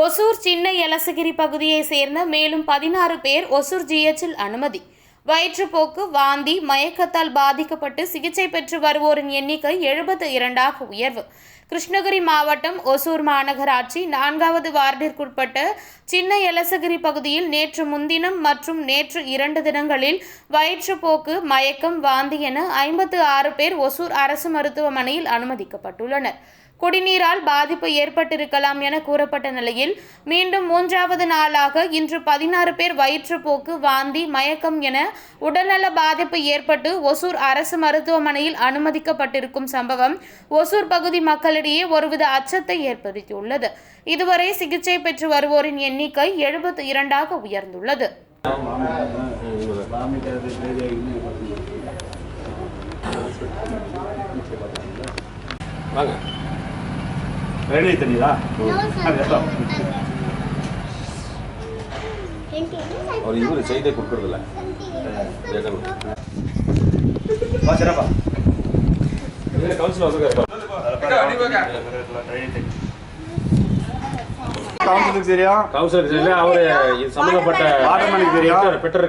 ஒசூர் சின்ன எலசகிரி பகுதியைச் சேர்ந்த மேலும் பதினாறு பேர் ஒசூர் ஜிஎச்சில் அனுமதி. வயிற்றுப்போக்கு வாந்தி மயக்கத்தால் பாதிக்கப்பட்டு சிகிச்சை பெற்று வருவோரின் எண்ணிக்கை எழுபத்து இரண்டாக உயர்வு. கிருஷ்ணகிரி மாவட்டம் ஒசூர் மாநகராட்சி நான்காவது வார்டிற்குட்பட்ட சின்ன எலசகிரி பகுதியில் நேற்று முன்தினம் மற்றும் நேற்று இரண்டு தினங்களில் வயிற்றுப்போக்கு மயக்கம் வாந்தி என ஐம்பத்து ஆறு பேர் ஒசூர் அரசு மருத்துவமனையில் அனுமதிக்கப்பட்டுள்ளனர். குடிநீரால் பாதிப்பு ஏற்பட்டிருக்கலாம் என கூறப்பட்ட நிலையில் மீண்டும் மூன்றாவது நாளாக இன்று பதினாறு பேர் வயிற்றுப்போக்கு வாந்தி மயக்கம் என உடல்நல பாதிப்பு ஏற்பட்டு ஒசூர் அரசு மருத்துவமனையில் அனுமதிக்கப்பட்டிருக்கும் சம்பவம் ஒசூர் பகுதி மக்களிடையே ஒருவித அச்சத்தை ஏற்படுத்தியுள்ளது. இதுவரை சிகிச்சை பெற்று வருவோரின் எண்ணிக்கை எழுபத்தி இரண்டாக உயர்ந்துள்ளது. வாங்க. ரெடி தெரியுதா? அவர் இவர் செய்தே கொடுக்கறதில்ல. வா சிறப்பா. கவுன்சிலர் வந்திருக்காரு கவுன்சிலுக்கு தெரியும். கவுன்சிலர் சரியில்லை அவரு இது சம்பந்தப்பட்ட ஆட்டோமேட்டிக் தெரியும். பெட்டர்